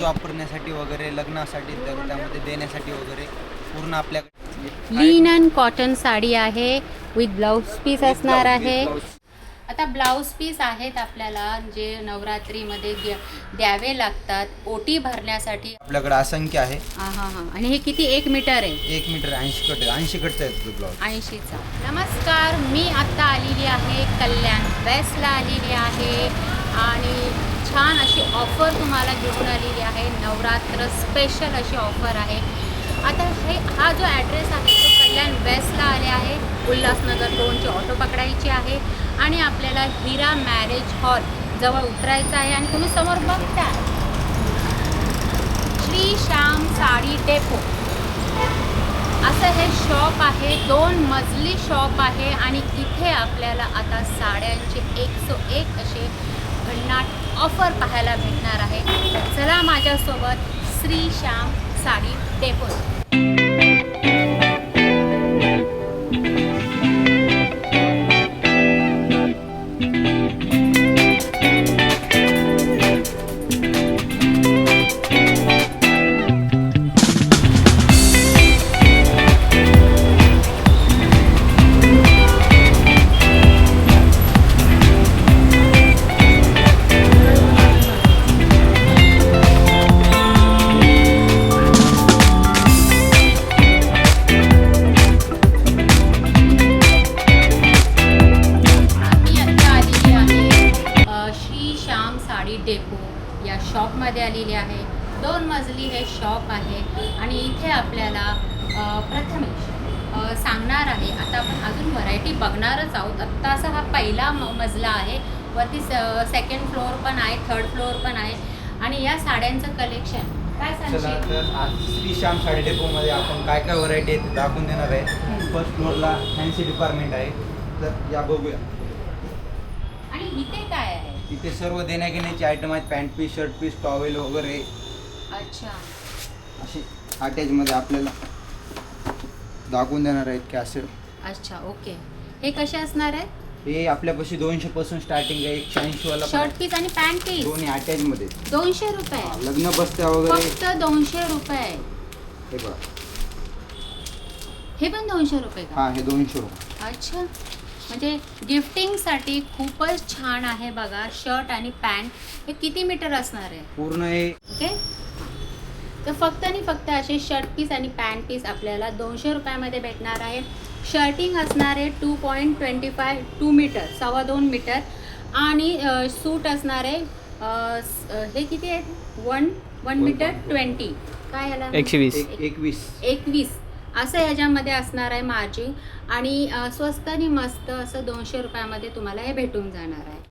वापरण्यासाठी वगैरे लग्नासाठी त्या- त्यामध्ये देण्यासाठी वगैरे पूर्ण आपल्याकडे लीन अँड कॉटन साडी आहे विथ ब्लाऊज पीस असणार आहे. आता ब्लाऊज पीस आहेत आपल्याला जे नवरात्रीमध्ये द्या- द्यावे लागतात. ओटी भरण्यासाठी आपल्याकडे असंख्य आहे. हा हा हा. आणि हे किती? एक मीटर आहे. एक मीटर ऐंशी कट ऐंशी कटचा ब्लाऊज ऐंशीचा. नमस्कार मी आत्ता आलेली आहे कल्याण. वेस्टला आलेली आहे. आणि छान अशी ऑफर तुम्हाला घेऊन आलेली आहे. नवरात्र स्पेशल अशी ऑफर आहे. आता हे हा जो ॲड्रेस आहे तो कल्याण वेस्टला आले आहे. उल्हासनगर दोनची ऑटो पकडायची आहे. आणि आपल्याला हिरा मॅरेज हॉल जवळ उतरायचं आहे. आणि तुम्ही समोर बघता श्री श्याम साडी डेपो असं हे शॉप आहे. दोन मजली शॉप आहे. आणि इथे आपल्याला आता साड्यांचे एक सो एक असे भन्नाट ऑफर पाहायला भेटणार आहे. चला माझ्यासोबत श्री श्याम साडी डेपो सांगणार आहे. आता आपण अजून व्हरायटी बघणारच आहोत. आत्ता असा हा पहिला म मजला आहे. वरती सेकंड फ्लोअर पण आहे थर्ड फ्लोअर पण आहे. आणि या साड्यांचं कलेक्शन काय सांगशील? आज श्री श्याम साडी डेपोमध्ये आपण काय काय व्हरायटी आहे ते दाखवून देणार आहे. फर्स्ट फ्लोअरला फॅन्सी डिपार्टमेंट आहे. तर या बघूया. आणि इथे काय आहे? इथे सर्व देण्याघेण्याचे आयटम आहेत. Pant piece shirt piece towel वगैरे. अच्छा. असे अटॅचमध्ये आपल्याला. दाखवून देणार आहेत की असं अच्छा ओके. हे कसे असणार आहे हे आपल्यापाशी दोनशे पासून स्टार्टिंग आहे एकशे ऐंशी वाला पण शर्ट. पीस आणि पॅन्ट पीस दोन्ही अटॅच मध्ये. दोनशे रुपये. हा, लग्न बसत्या वगैरे. फक्त दोनशे रुपये. हे बघा. हे पण दोनशे रुपये का? हा हे दोनशे रुपये. अच्छा. म्हणजे गिफ्टिंगसाठी खूपच छान आहे बघा शर्ट आणि पॅन्ट हे किती मीटर असणार आहे? पूर्ण हे ओके. तर फक्त आणि फक्त असे शर्ट पीस आणि पॅन्ट पीस आपल्याला दोनशे रुपयामध्ये भेटणार आहे. शर्टिंग असणार आहे two point twenty five two metre सव्वा दोन मीटर आणि सूट असणार आहे हे किती आहेत वन वन मीटर ट्वेंटी काय याला एकशे वीस. एक एकवीस. एकवीस. असं ह्याच्यामध्ये असणार आहे मार्जिन आणि स्वस्त आणि मस्त असं दोनशे रुपयामध्ये तुम्हाला हे भेटून जाणार आहे.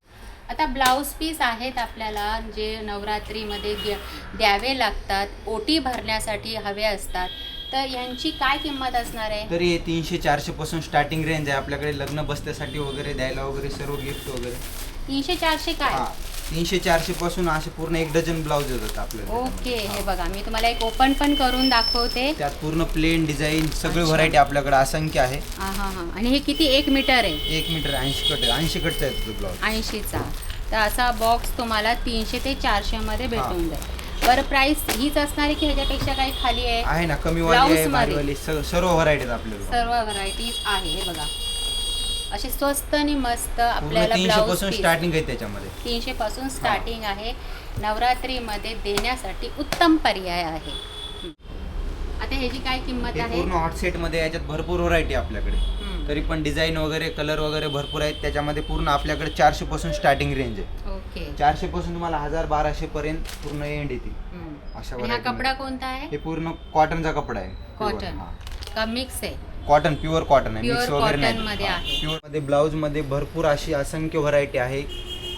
आता ब्लाऊज पीस आहेत आपल्याला जे नवरात्रीमध्ये द्या द्यावे लागतात. ओटी भरण्यासाठी हवे असतात. तर यांची काय किंमत असणार आहे? तरी हे तीनशे चारशे पासून स्टार्टिंग रेंज आहे. आपल्याकडे लग्न बसत्यासाठी वगैरे द्यायला वगैरे सर्व गिफ्ट वगैरे. तीनशे चारशे काय? हा तीनशे चारशे पासून असे पूर्ण एक डझन ब्लाऊज येतात आपल्याला ओके हे. बघा मी तुम्हाला एक ओपन पण करून दाखवते. त्यात पूर्ण प्लेन डिझाईन सगळी अच्छा. व्हरायटी आपल्याकडे असंख्य आहे. हां हां हां. आणि हे किती? एक मीटर आहे. एक मीटर ऐंशी कट ऐंशी कटचा येतो तो ब्लाऊज ऐंशीचा. तर असा बॉक्स तुम्हाला तीनशे ते चारशेमध्ये भेटून जाईल. बरं प्राईस हीच असणार आहे की ह्याच्यापेक्षा काही खाली आहे? आहे ना कमी वाली Blouse आहे मध्ये. भारीवाली स- सर्व व्हरायटी आहेत आपल्याकडे. सर्व व्हरायटीज आहे हे बघा. असे स्वस्त आणि मस्त आपल्याला ब्लाऊजपासून स्टार्टिंग आहे त्याच्यामध्ये. तीनशे पासून स्टार्टिंग आहे. नवरात्रीमध्ये देण्यासाठी उत्तम पर्याय आहे. हं. आता ह्याची काय किंमत आहे? पूर्ण हॉट सेटमध्ये याच्यात भरपूर व्हरायटी आपल्याकडे. तरी पण डिझाईन वगैरे कलर वगैरे भरपूर आहेत. त्याच्यामध्ये पूर्ण आपल्याकडे चारशे पासून स्टार्टिंग रेंज आहे. ओके. चारशे पासून तुम्हाला हजार बाराशे पर्यंत पूर्ण एंड येते. अशा कपडा. कोणता आहे? हे पूर्ण कॉटनचा कपडा आहे. कॉटन का मिक्स आहे? कॉटन प्युअर कॉटन आहे मिक्स वगैरे cotton मध्ये आहे. प्युअरमध्ये ब्लाऊजमध्ये भरपूर अशी असंख्य व्हरायटी आहे.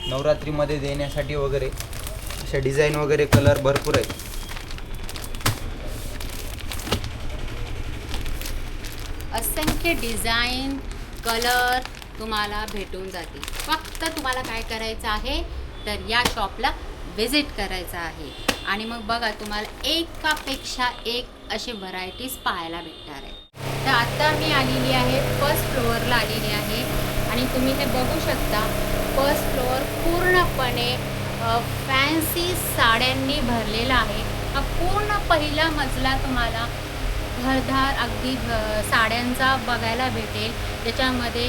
नवरात्रीमध्ये देण्यासाठी वगैरे अशा डिझाईन वगैरे कलर भरपूर आहेत. असंख्य डिझाईन कलर तुम्हाला भेटून जातील. फक्त तुम्हाला काय करायचं आहे तर या शॉपला व्हिजिट करायचं आहे. आणि मग बघा तुम्हाला एकापेक्षा एक असे व्हरायटीज पाहायला भेटणार आहे तर आत्ता मी आलेली आहे फर्स्ट फ्लोअरला आलेली आहे. आणि तुम्ही ते बघू शकता फर्स्ट फ्लोअर पूर्णपणे फॅन्सी साड्यांनी भरलेला आहे. हा पूर्ण पहिला मजला तुम्हाला भरधार अगदी साड्यांचा बघायला भेटेल. त्याच्यामध्ये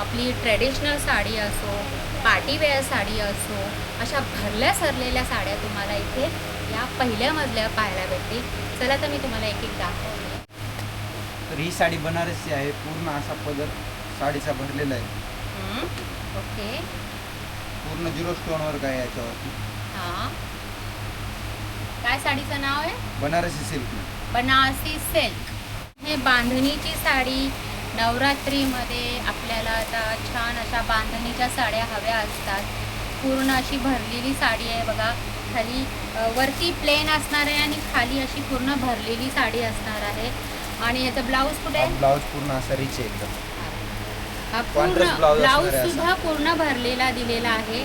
आपली ट्रेडिशनल साडी असो पार्टीवेअर साडी असो अशा भरल्या सरलेल्या साड्या तुम्हाला इथे या पहिल्या मजल्यावर पाहायला भेटतील. चला तर मी तुम्हाला एक एक दाखवते. तर ही साडी बनारसची आहे. पूर्ण असा पदर साडीचा भरलेला आहे. ओके. पूर्ण झिरो स्टोनवर काय याच्यावरती. हां. काय साडीचं नाव आहे? बनारसी सिल्क. बनारसी सिल्क. हे बांधणीची साडी नवरात्रीमध्ये आपल्याला आता छान अशा बांधणीच्या साड्या हव्या असतात. पूर्ण अशी भरलेली साडी आहे बघा. खाली अ, वरती प्लेन असणार आहे आणि खाली अशी पूर्ण भरलेली साडी असणार आहे. आणि याचं ब्लाऊज कुठे? आहे ब्लाऊज पूर्ण असा रिच आहे एकदम. हा पूर्ण Contrast blouse ब्लाऊज असणार आहे सुद्धा पूर्ण भरलेला दिलेला आहे.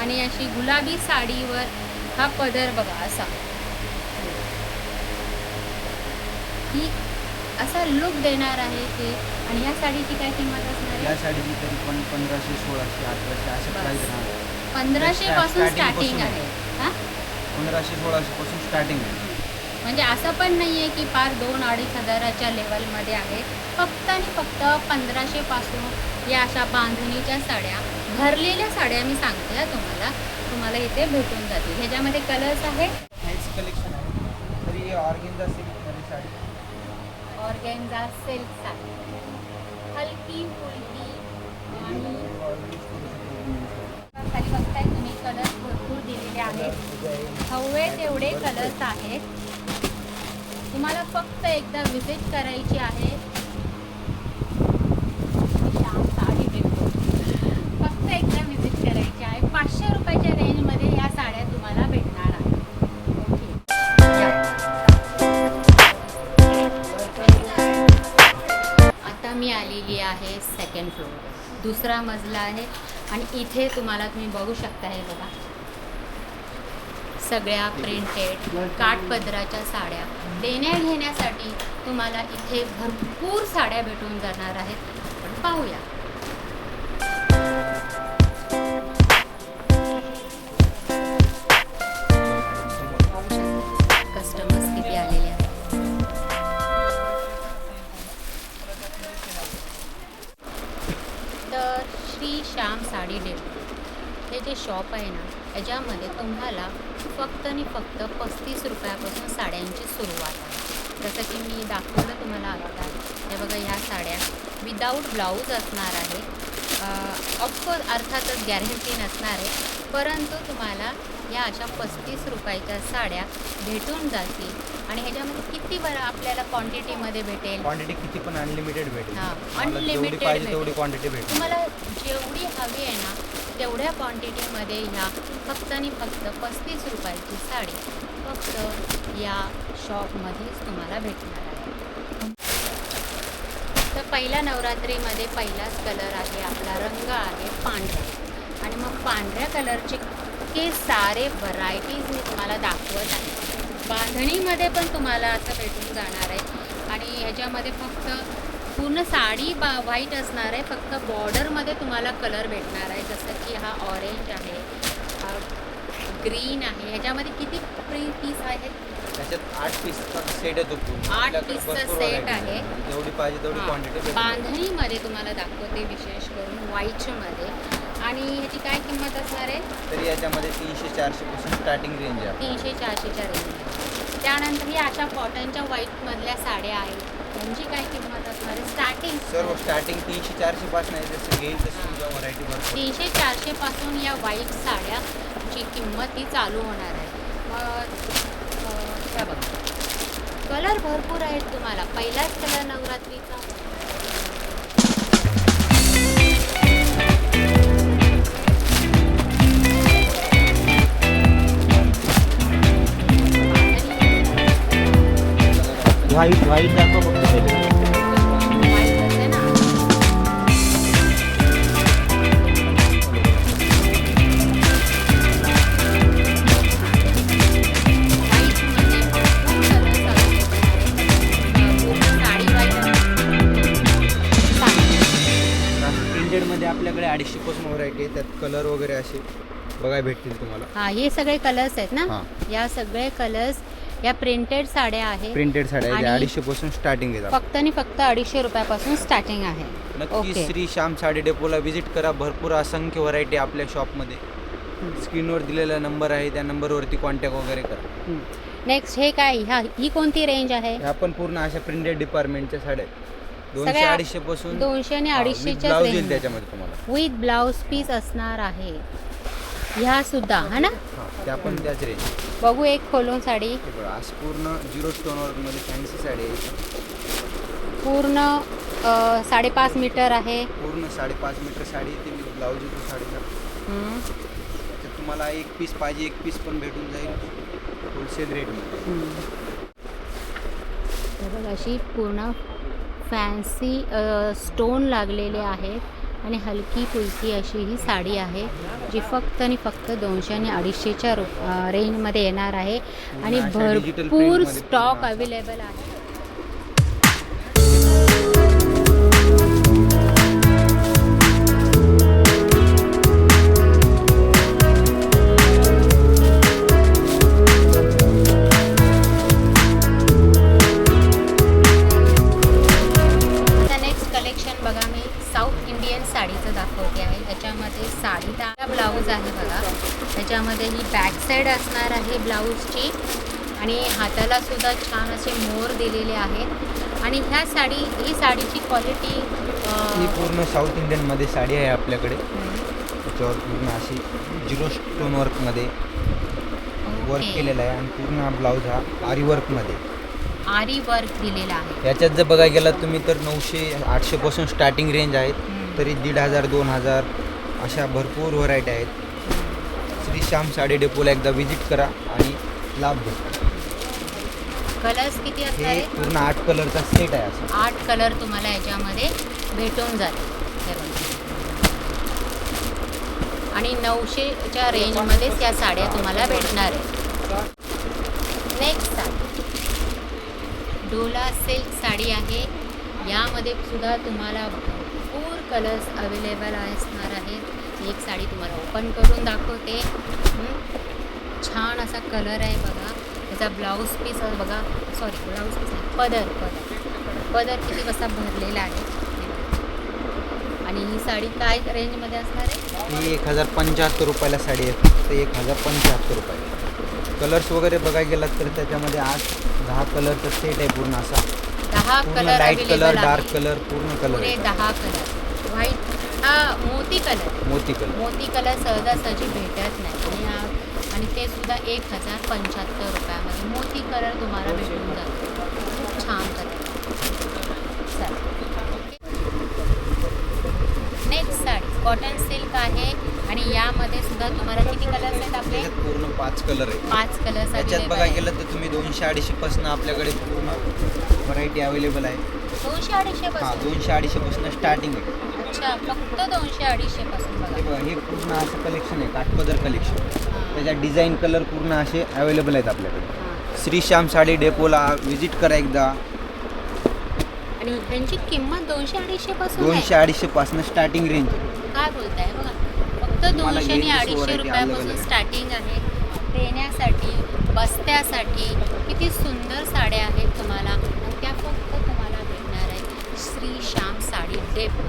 आणि अशी गुलाबी साडीवर हा पदर बघा असा. ही असा लुक देणार आहे ते. आणि या साडीची काय किंमत असणार या आहे साडीची तरी पण पंधराशे सोळाशे अठराशे अशा बस. प्राईस राहणार पंधराशे पासून starting स्टार्टिंग आहे. हा? पंधराशे सोळाशे पासून स्टार्टिंग आहे. म्हणजे असं पण नाही आहे की फार दोन अडीच हजाराच्या लेवलमध्ये आहे. फक्त आणि फक्त पंधराशे पासून या अशा बांधणीच्या साड्या भरलेल्या साड्या मी सांगते तुम्हाला. तुम्हाला इथे भेटून जातील. ह्याच्यामध्ये कलर्स आहे कलेक्शन आहे. तरी ऑर्गेन्झा सिल्कमध्ये साडी. Organza silk sari. हलकी फुलकी आणि खाली बघताय तुम्ही कलर्स भरपूर दिलेले आहेत. हवे तेवढे कलर्स आहेत. तुम्हाला फक्त एकदा व्हिजिट करायची आहे. श्याम साडी डेपो फक्त एकदा व्हिजिट करायची आहे. पाचशे रुपयाच्या रेंजमध्ये या साड्या तुम्हाला भेटणार आहेत. ओके. आता मी आलेली आहे सेकंड फ्लोअर दुसरा मजला आहे. आणि इथे तुम्हाला तुम्ही बघू शकता हे बघा. सगळ्या प्रिंटेड काठपदराच्या साड्या देण्या घेण्यासाठी तुम्हाला इथे भरपूर साड्या भेटून जाणार आहेत. पण पाहूया. शॉप आहे ना याच्यामध्ये तुम्हाला फक्त आणि फक्त पस्तीस रुपयापासून साड्यांची सुरुवात आहे. जसं की मी दाखवलं तुम्हाला आता हे बघा ह्या साड्या. विदाऊट ब्लाऊज असणार आहे. ऑफकोर्स अर्थातच गॅरंटी नसणार आहे परंतु तुम्हाला या अशा पस्तीस रुपयाच्या साड्या भेटून जातील. आणि ह्याच्यामध्ये किती बरं आपल्याला क्वांटिटीमध्ये भेटेल? क्वांटिटी किती पण अनलिमिटेड भेटेल. हां, क्वांटिटी भेटेल. तुम्हाला जेवढी हवी आहे ना तेवढ्या क्वांटिटीमध्ये ह्या फक्त आणि फक्त पस्तीस रुपयाची साडी फक्त या शॉपमध्येच तुम्हाला भेटणार आहे. तर पहिल्या नवरात्रीमध्ये पहिलाच कलर आहे आपला रंग आहे पांढरा. आणि मग पांढऱ्या कलरचे इतके सारे व्हरायटीज मी तुम्हाला दाखवत आहे. बांधणीमध्ये पण तुम्हाला असं भेटून जाणार आहे. आणि ह्याच्यामध्ये फक्त पूर्ण साडी बा व्हाईट असणार आहे. फक्त बॉर्डरमध्ये तुम्हाला कलर भेटणार आहे. जसं की हा ऑरेंज आहे हा ग्रीन आहे. ह्याच्यामध्ये किती प्री पीस आहेत त्याच्यात आठ पीसचा सेट येतो पूर्ण. आठ आपल्याकडे pieceचा भरपूर set variety आहे. जेवढी पाहिजे तेवढी. क्वांटिटी बांधणीमध्ये तुम्हाला दाखवते विशेष करून व्हाईटमध्ये आणि ह्याची काय किंमत असणार आहे? तरी याच्यामध्ये तीनशे चारशे पासून स्टार्टिंग रेंज आहे. तीनशे चारशेच्या रेंज त्यानंतर ही अशा कॉटनच्या व्हाईटमधल्या साड्या आहेत. त्यांची काय किंमत असणार आहे? स्टार्टिंग सर्व स्टार्टिंग तीनशे चारशे पासून आहे जसं घेईल तुमच्या व्हरायटी भरपूर तीनशे चारशेपासून या व्हाईट साड्याची किंमत ही चालू होणार आहे. मग अं, त्या बघा. कलर भरपूर आहेत तुम्हाला. पहिलाच कलर नवरात्रीचा. व्हाईट व्हाईट दाखवा प्रिंटेडमध्ये आपल्याकडे अडीचशे पासून व्हरायटी आहे त्यात कलर वगैरे असे बघायला भेटतील तुम्हाला. हा हे सगळे कलर्स आहेत ना? हा. या सगळे कलर्स या प्रिंटेड साड्या आहेत. प्रिंटेड साड्या आहेत. आणि- अडीचशे पासून स्टार्टिंग आहे फक्त आणि फक्त अडीचशे रुपयापासून स्टार्टिंग आहे. नक्की ओके श्री श्याम साडी डेपोला व्हिजिट करा. भरपूर असंख्य व्हरायटी आपल्या शॉपमध्ये स्क्रीनवर दिलेला नंबर आहे. त्या नंबरवरती कॉन्टॅक्ट वगैरे करा. नेक्स्ट हे काय? ह्या ही कोणती रेंज आहे? ह्या पण पूर्ण अशा प्रिंटेड डिपार्टमेंटच्या साड्या आहेत. दोनशे सगळ्या अडीचशे पासून दोनशे आणि अडीचशेच्याच ब्लाऊज येईल रेंज त्याच्यामध्ये तुम्हाला. विथ ब्लाऊज पीस असणार आहे. ह्या सुद्धा हा ना? हा त्या पण त्याच रेंज बघू एक खोलून साडी. हे बघा पूर्ण झिरो स्टोनमध्ये फॅन्सी साडी आहे. पूर्ण अ, साडेपाच मीटर आहे. पूर्ण साडेपाच मीटर साडी येते विथ ब्लाऊज येतो साडीचा हम्म, तुम्हाला एक पीस पाहिजे एक पीस पण भेटून जाईल होलसेल रेटमध्ये हम्म. हे बघ अशी पूर्ण फॅन्सी स्टोन लागलेले आहेत आणि हलकी फुलकी अशी ही साडी आहे जी फक्त आणि फक्त दोनशे आणि अडीचशेच्या रु अ, रेंजमध्ये येणार आहे आणि भरपूर स्टॉक. अवेलेबल आहे असे मोर दिलेले आहेत. आणि ह्या साडी ही साडीची क्वालिटी ही पूर्ण साऊथ इंडियनमध्ये साडी आहे आपल्याकडे. त्याच्यावर पूर्ण अशी झिरो स्टोन वर्कमध्ये वर्क केलेला आहे. आणि पूर्ण ब्लाऊज हा आरी वर्कमध्ये आरी वर्क दिलेला आहे. याच्यात जर बघायला गेलात तुम्ही तर नऊशे आठशेपासून स्टार्टिंग रेंज आहेत. तरी दीड हजार दोन हजार अशा भरपूर व्हरायटी आहेत. श्री श्याम साडी डेपोला एकदा व्हिजिट करा आणि लाभ घ्या. कलर्स किती असणार हे आहे पूर्ण आठ कलरचा सेट आहे असं. आठ कलर तुम्हाला याच्यामध्ये भेटून हे बघा. आणि नऊशेच्या रेंजमध्येच या साड्या तुम्हाला भेटणार आहेत. नेक्स्ट साडी. डोला सिल्क साडी आहे. यामध्ये सुद्धा तुम्हाला भरपूर कलर्स अवेलेबल असणार आहेत. एक साडी तुम्हाला ओपन करून दाखवते. हं. छान असा कलर आहे बघा. त्याचा ब्लाऊज पीस बघा. सॉरी ब्लाऊज पीस पदर पदर. पदर किती कसा भरलेला आहे. आणि ही साडी काय रेंजमध्ये असणार आहे? ही एक हजार पंच्याहत्तर रुपयाला साडी आहे. फक्त एक हजार पंच्याहत्तर रुपये. कलर्स वगैरे बघायला गेलात तर त्याच्यामध्ये आठ दहा कलरचा सेट आहे पूर्ण असा. दहा colour light colour dark colour पूर्ण कलर दहा कलर व्हाईट हा मोती कलर मोती कलर मोती कलर सहजासहजी भेटत नाही. आणि हा- आणि ते सुद्धा एक हजार पंच्याहत्तर रुपयामध्ये. मोती कलर तुम्हाला भेटून जातो. खूप छान colour. Next sari. Cotton silk आहे आणि यामध्ये सुद्धा तुम्हाला किती कलर्स आहेत आपले? पूर्ण पाच कलर आहे पाच कलर्स त्याच्यात बघायला गेलं तर तुम्ही दोनशे अडीचशे पासून आपल्याकडे पूर्ण व्हरायटी अवेलेबल आहे. दोनशे अडीचशे हां पासून? दोनशे अडीचशे पासून स्टार्टिंग आहे. अच्छा फक्त दोनशे अडीचशे पासून हे बघा बघा हे पूर्ण असं कलेक्शन आहे काठपदर कलेक्शन हां. त्याच्यात डिझाईन कलर पूर्ण असे अवेलेबल आहेत आपल्याकडे. हां. श्री श्याम साडी डेपोला व्हिजिट करा एकदा. आणि त्यांची किंमत दोनशे अडीचशे पासून दोनशे अडीचशे पासून स्टार्टिंग रेंज काय बोलताय बघा. फक्त दोनशे आणि अडीचशे रुपयापासून. स्टार्टिंग आहे. देण्यासाठी बस्त्यासाठी किती सुंदर साड्या आहेत तुम्हाला. आणि त्या फक्त तुम्हाला भेटणार आहे श्री श्याम साडी डेपो.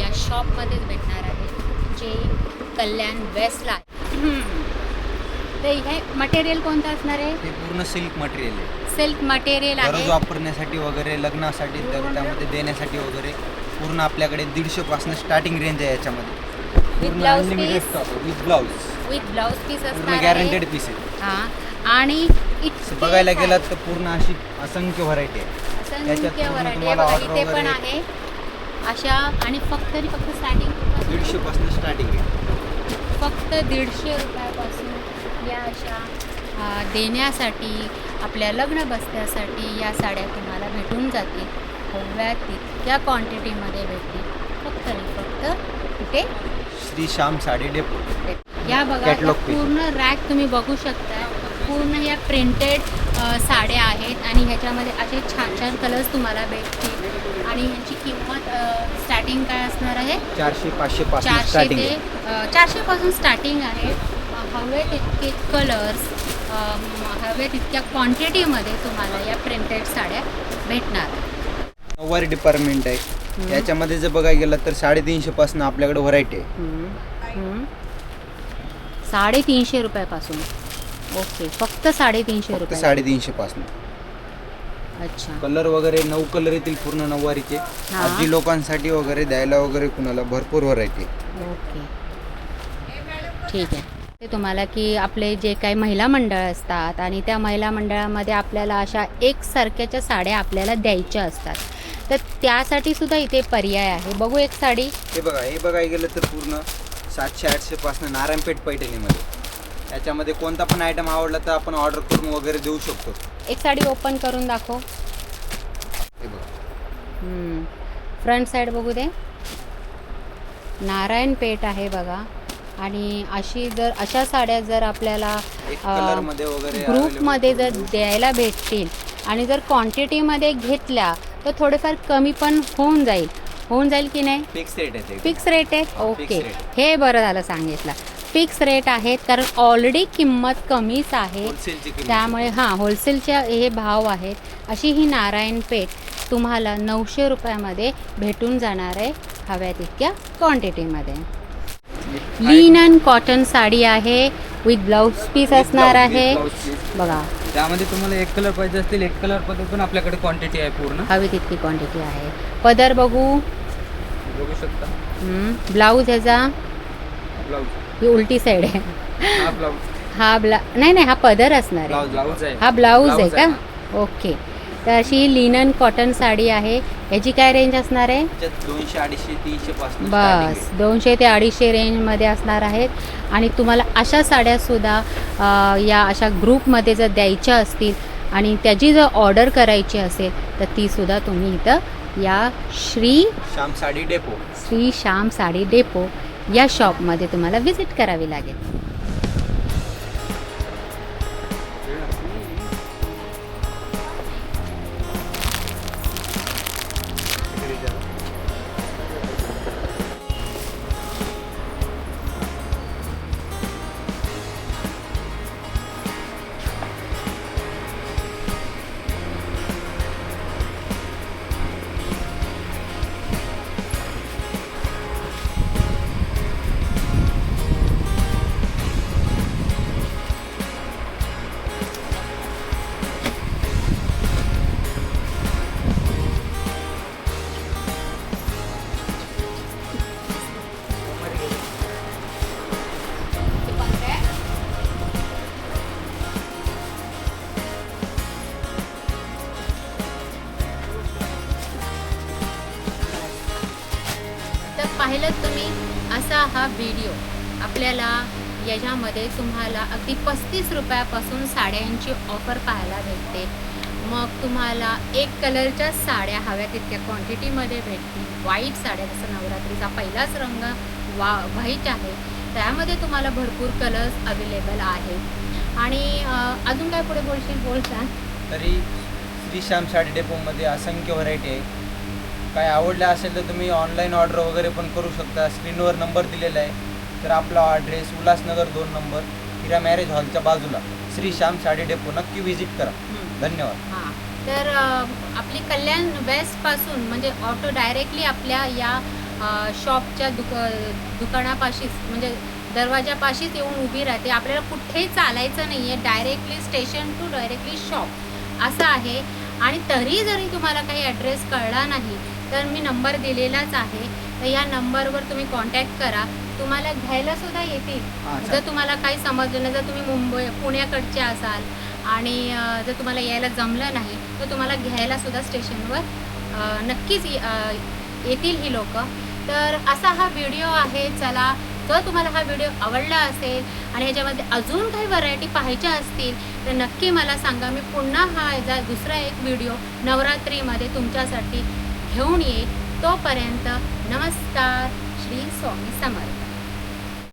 या शॉपमध्येच भेटणार आहे. जे कल्याण वेस्टला आहे. तर हे मटेरियल कोणतं असणार आहे? ते पूर्ण सिल्क मटेरियल आहे. सिल्क मटेरियल दररोज आहे वापरण्यासाठी वगैरे लग्नासाठी तर त्यामध्ये देण्यासाठी वगैरे पूर्ण आपल्याकडे दीडशे पासून स्टार्टिंग रेंज आहे याच्यामध्ये. पूर्ण blouse unlimited piece? Stock with blouse with blouse piece पूर्ण असणार गॅरंटेड आहे पीस आहे. हां. आणि इतके बघायला सारे- गेलात तर पूर्ण अशी असंख्य व्हरायटी आहे. त्याच्यात असंख्य पूर्ण व्हरायटी तुम्हाला बघा order इथे पण वगैरे- आहे. अशा आणि फक्त आणि फक्त स्टार्टिंग दीडशे पासून स्टार्टिंग आहे. फक्त दीडशे रुपयापासून. या अशा देण्यासाठी आपल्या लग्न बसण्यासाठी या साड्या तुम्हाला भेटून जातील. हव्या तितक्या क्वांटिटीमध्ये भेटतील. फक्त आणि फक्त कुठे? श्री श्याम साडी डेपो या बघा. पूर्ण रॅक तुम्ही बघू शकता. पूर्ण या प्रिंटेड साड्या आहेत आणि ह्याच्यामध्ये असे छान छान कलर्स तुम्हाला भेटतील. आणि ह्यांची किंमत स्टार्टिंग काय असणार आहे? चारशे पाचशे चारशे ते आहे. चारशे पासून स्टार्टिंग आहे. हवे तितके कलर्स हवे तितक्या क्वांटिटीमध्ये तुम्हाला या प्रिंटेड साड्या भेटणार. नऊवारी डिपार्टमेंट आहे. याच्यामध्ये जर बघायला गेलं तर साडेतीनशे पासून आपल्याकडे व्हरायटी आहे. साडेतीनशे रुपयापासून. ओके फक्त साडेतीनशे रुपये साडेतीनशे पासून. अच्छा. कलर वगैरे नऊ कलर येतील पूर्ण नऊवारीचे. आजी लोकांसाठी वगैरे द्यायला वगैरे कुणाला भरपूर व्हरायटी ओके. ठीक आहे. ते तुम्हाला की आपले जे काही महिला मंडळ असतात आणि त्या महिला मंडळामध्ये आपल्याला अशा एकसारख्याच्या साड्या आपल्याला द्यायच्या असतात. तर त्यासाठी सुद्धा इथे पर्याय आहे. बघू एक साडी. हे बघा हे बघायला गेलं तर पूर्ण सातशे आठशे पासून नारायणपेठ पैठणीमध्ये. याच्यामध्ये कोणता पण आयटम आवडला तर आपण ऑर्डर करून वगैरे देऊ शकतो. एक साडी ओपन करून दाखव. फ्रंट साईड बघू दे. नारायण पेठ आहे बघा. आणि अशी जर अशा साड्या जर आपल्याला ग्रुपमध्ये जर. द्यायला भेटतील आणि जर क्वांटिटीमध्ये घेतल्या तर थोडेफार कमी पण होऊन जाईल. होऊन जाईल की नाही? फिक्स रेट आहे फिक्स रेट आहे? ओके. हे बरं झालं सांगितलं. फिक्स रेट आहेत कारण ऑलरेडी किंमत कमीच आहे. त्यामुळे हां होलसेलचे हे भाव आहेत. अशी ही नारायण पेठ तुम्हाला नऊशे रुपयामध्ये भेटून जाणार आहे हव्या तितक्या क्वांटिटीमध्ये लिनन कॉटन साडी आहे विथ ब्लाऊज पीस असणार आहे. बघा. त्यामध्ये तुम्हाला एक कलर पाहिजे असतील एक कलरमध्ये पण आपल्याकडे क्वांटिटी आहे पूर्ण. हवी तितकी क्वांटिटी आहे. पदर बघू. बघू शकता. ब्लाऊज ह्याचा ब्लाऊज ही उलटी साईड आहे. हा ब्लाऊज हा ब्ला नाही नाही हा पदर असणार आहे. हा ब्लाऊज आहे का? ओके तर अशी लिनन कॉटन साडी आहे. याची काय रेंज असणार आहे? त्याच्यात दोनशे अडीचशे तीनशे पासून बस दोनशे ते अडीचशे रेंजमध्ये असणार आहेत. आणि तुम्हाला अशा साड्यासुद्धा या अशा ग्रुपमध्ये जर द्यायच्या असतील आणि त्याची जर ऑर्डर करायची असेल तर तीसुद्धा तुम्ही इथं या श्री श्याम साडी डेपो. श्री श्याम साडी डेपो या शॉपमध्ये तुम्हाला व्हिजिट करावी लागेल. व्हिडिओ आपल्याला याच्यामध्ये तुम्हाला अगदी पस्तीस रुपयापासून साड्यांची ऑफर पाहायला भेटते. मग तुम्हाला एक कलरच्या साड्या हव्या तितक्या क्वांटिटीमध्ये भेटतील. व्हाईट साड्या जसं नवरात्रीचा पहिलाच रंग वा व्हाईट आहे त्यामध्ये तुम्हाला भरपूर कलर्स अवेलेबल आहेत. आणि अजून काय पुढे बोलशील? बोलसान तरी श्री श्याम साडी डेपोमध्ये असंख्य व्हरायटी आहे. काय आवडलं असेल तर तुम्ही ऑनलाईन ऑर्डर वगैरे पण करू शकता. स्क्रीनवर नंबर दिलेला आहे. तर आपला ॲड्रेस उल्हासनगर दोन नंबर हिरा मॅरेज हॉलच्या बाजूला. श्री श्याम साडी डेपो नक्की व्हिजिट करा. धन्यवाद. हां. तर अ, आपली कल्याण वेस्टपासून म्हणजे ऑटो डायरेक्टली आपल्या या अ, शॉपच्या दुक दुकानापाशीच म्हणजे दरवाजापाशीच येऊन उभी राहते. आपल्याला कुठेही चालायचं नाही आहे directly station to directly shop असं आहे. आणि तरी जरी तुम्हाला काही ॲड्रेस कळला नाही तर मी नंबर दिलेलाच आहे. तर या नंबरवर तुम्ही कॉन्टॅक्ट करा. तुम्हाला घ्यायला सुद्धा येतील. जर तुम्हाला काही समजलं नाही जर तुम्ही मुंबई पुण्याकडचे असाल आणि जर तुम्हाला यायला जमलं नाही तर तुम्हाला घ्यायला सुद्धा स्टेशनवर नक्कीच येतील ही लोक. तर असा हा व्हिडिओ आहे. चला जर तुम्हाला हा व्हिडिओ आवडला असेल आणि ह्याच्यामध्ये अजून काही व्हरायटी पाहायच्या असतील तर नक्की मला सांगा. मी पुन्हा हा दुसरा एक व्हिडिओ नवरात्रीमध्ये तुमच्यासाठी घेऊन येईल तोपर्यंत नमस्कार श्री स्वामी समर्थ.